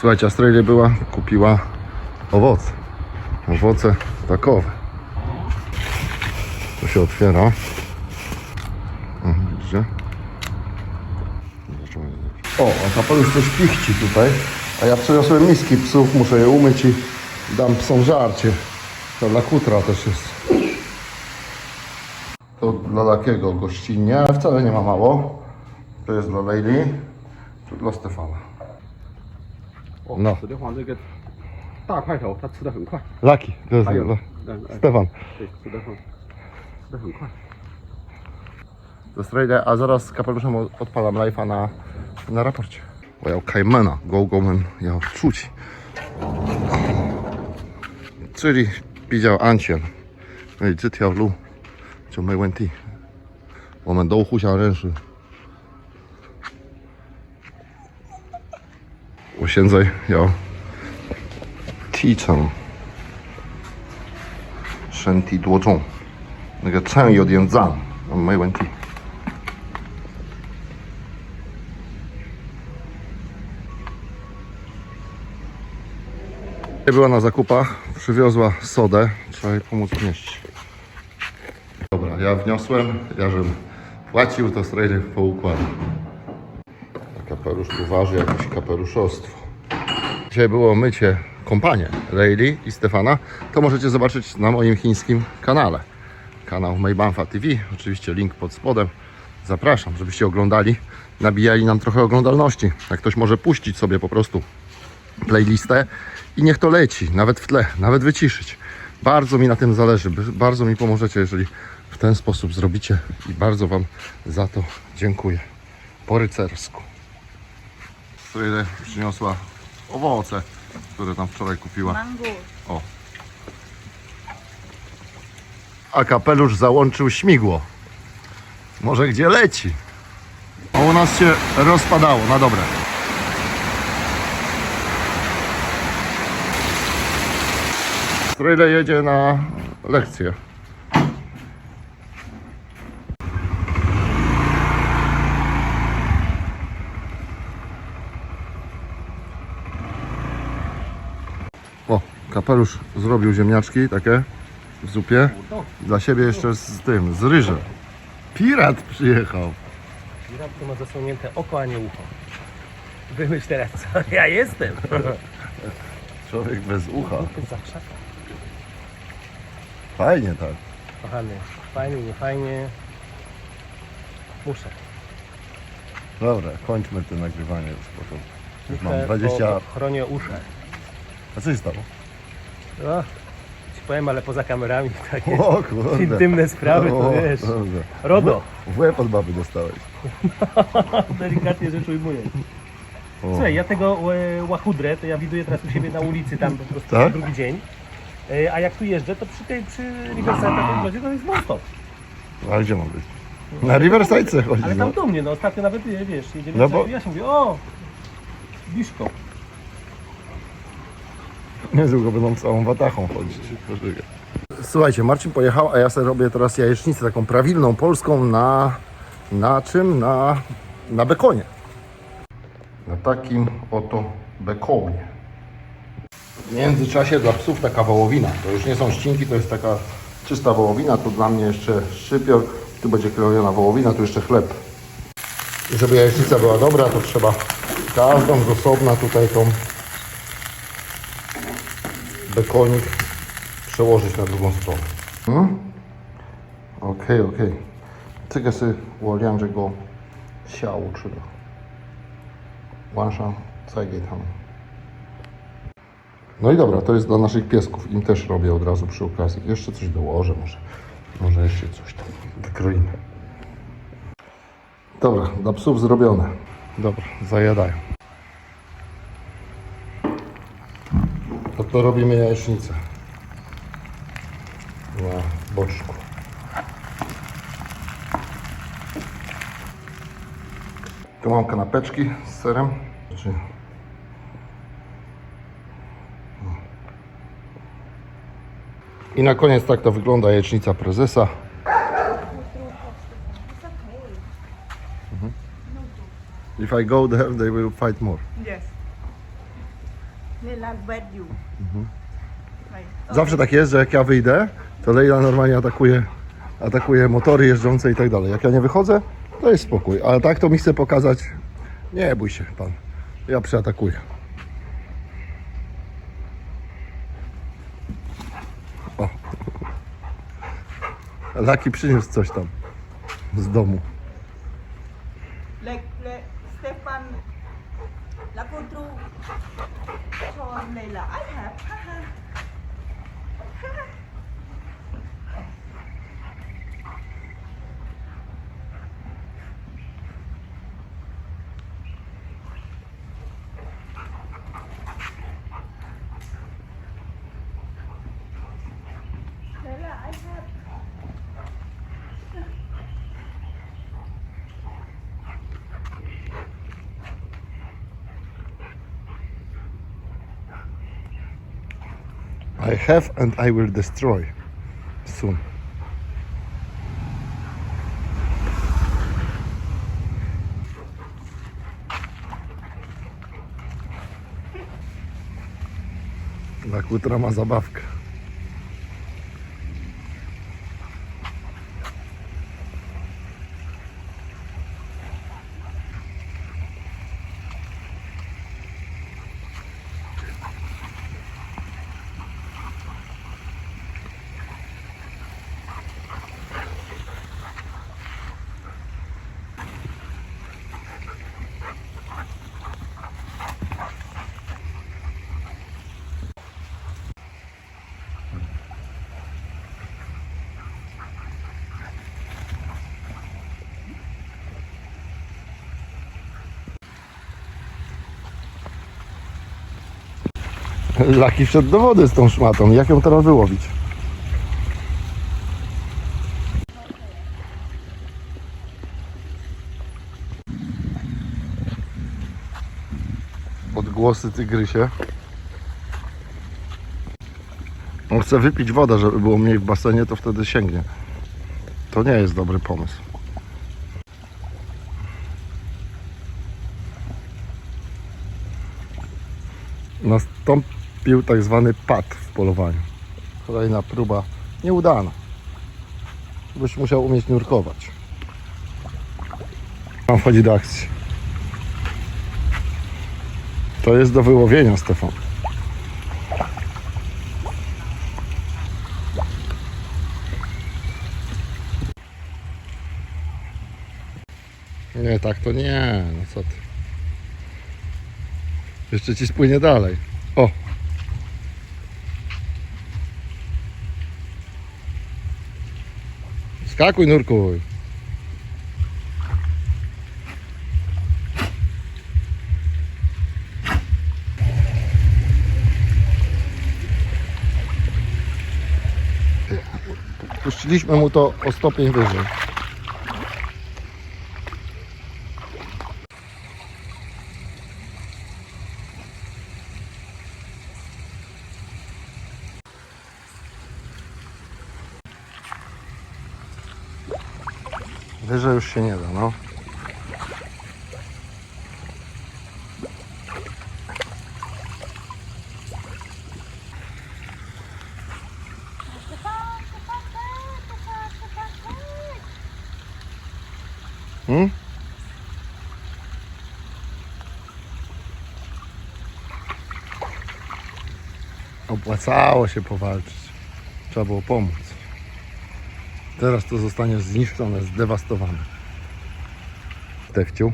Słuchajcie, Australia była, kupiła owoce. Owoce takowe. To się otwiera. O, widzicie? Zobaczymy. O, a kapelusz coś pichci tutaj. A ja przyniosłem miski psów, muszę je umyć i dam psom żarcie. To dla kutra też jest. To dla takiego gościnnie, ale wcale nie ma mało. To jest dla Lady, to dla Stefana. 哦 No 史蒂华这个大块头，它吃的很快。 Laki, to jest 还有 dla 嗯，哎 Stefan. 对，吃的很，吃的很快。 To strajdę, a zaraz z kapeluszem od- odpalam live'a na, na raporcie. Bo ja Kaimana, go go man, ja czuć. Czyli widział Ancien. No i 这条路就没问题。我们都互相认识。 现在要提成身体多重，那个秤有点脏，没问题。 Była na zakupach, przywiozła sodę, trzeba jej pomóc wnieść. Dobra, ja wniosłem, ja żebym płacił, to strajdy po układu. A kapelusz tu waży jakieś kapeluszostwo. Dzisiaj było mycie kompanie Rayleigh i Stefana. To możecie zobaczyć na moim chińskim kanale. Kanał Maybanfa TV, oczywiście link pod spodem. Zapraszam, żebyście oglądali, nabijali nam trochę oglądalności. Jak ktoś może puścić sobie po prostu playlistę i niech to leci, nawet w tle, nawet wyciszyć. Bardzo mi na tym zależy, bardzo mi pomożecie, jeżeli w ten sposób zrobicie i bardzo Wam za to dziękuję. Po rycersku. Fryle przyniosła owoce, które tam wczoraj kupiła. Mango. O. A kapelusz załączył śmigło. Może gdzie leci? A u nas się rozpadało, na dobre. Stryle jedzie na lekcję. O, kapelusz zrobił ziemniaczki takie w zupie. Dla siebie jeszcze z tym, z ryżem. Pirat przyjechał. Piratko ma zasłonięte oko, a nie ucho. Wymyśl teraz, co ja jestem. Człowiek bez ucha. Fajnie tak. Kochany, fajnie, nie fajnie. Muszę. Dobra, kończmy to nagrywanie już, bo to już mam Muszę, 20... bo chronię uszy. A co się stało? No, ci powiem, ale poza kamerami takie O kurde. intymne sprawy, to wiesz. Dobrze. RODO. W łeb od baby dostałeś. Delikatnie rzecz ujmując. O. Słuchaj, ja tego e, łachudrę to ja widuję teraz u siebie na ulicy, tam po prostu Tak? drugi dzień. E, a jak tu jeżdżę, to przy tej, przy Riverside na to jest non stop. A gdzie mam być? Na Riverside se chodzić, Ale no. tam do mnie, no ostatnio nawet, e, wiesz, jedziemy No no bo- ja się mówię, o, blisko. Niedługo będą całą watachą chodzić. Słuchajcie, Marcin pojechał, a ja sobie robię teraz jajecznicę taką prawilną, polską na... Na czym? Na, na bekonie. Na takim oto bekonie. W międzyczasie dla psów taka wołowina. To już nie są ścinki, to jest taka czysta wołowina. Tu dla mnie jeszcze szczypior. Tu będzie krojona wołowina, tu jeszcze chleb. I żeby jajecznica była dobra, to trzeba każdą z osobna tutaj tą bekonik przełożyć na drugą stronę. Hmm? Ok, okay, okej. Okay. Tylko sobie uwalniam, że go siał uczył. Tam. No i dobra, to jest dla naszych piesków. Im też robię od razu przy okazji. Jeszcze coś dołożę może. Może jeszcze coś tam wykroimy. Dobra, dla psów zrobione. Dobra, zajadają. To robimy jajecznicę. Na boczku. Tu mam kanapeczki z serem. Znaczy... I na koniec tak to wygląda jajecznica prezesa. Mhm. If I go there, they will fight more. Yes. Leila wed you. Right. Zawsze tak jest, że jak ja wyjdę, to Leila normalnie atakuje, atakuje motory jeżdżące i tak dalej. Jak ja nie wychodzę, to jest spokój. Ale tak to mi chce pokazać. Nie bój się pan. Ja przyatakuję. O. Laki przyniósł coś tam z domu. Like, like Stefan Lakotru Sean Leila. I have. haha. Leila, I have. I have and I will destroy soon. Ma zabawkę. Laki wszedł do wody z tą szmatą. Jak ją teraz wyłowić? Odgłosy tygrysie. On chce wypić wodę, żeby było mniej w basenie, to wtedy sięgnie. To nie jest dobry pomysł. Nastąpił tak zwany pad w polowaniu. Kolejna próba nieudana. Byś musiał umieć nurkować. Tam wchodzi do akcji. To jest do wyłowienia, Stefan. Nie, tak to nie. No co ty. Jeszcze ci spłynie dalej. O! Skakuj, nurkuj. Puściliśmy mu to o stopień wyżej. Wyżej już się nie da, no. Hmm? Opłacało się powalczyć. Trzeba było pomóc. Teraz to zostanie zniszczone, zdewastowane. Tefciu.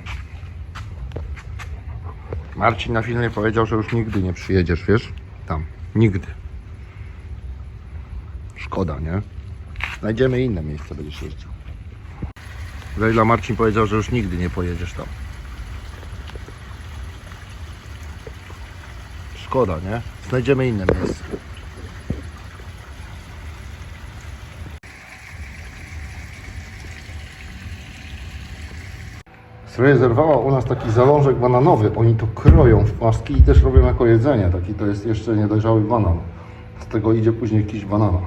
Marcin na filmie powiedział, że już nigdy nie przyjedziesz, wiesz? Tam. Nigdy. Szkoda, nie? Znajdziemy inne miejsce, będziesz jeździł. Leila Marcin powiedział, że już nigdy nie pojedziesz tam. Szkoda, nie? Znajdziemy inne miejsce. Zrezerwowała u nas taki zalążek bananowy. Oni to kroją w płaski i też robią jako jedzenie. Taki to jest jeszcze niedojrzały banan. Z tego idzie później kiś banana.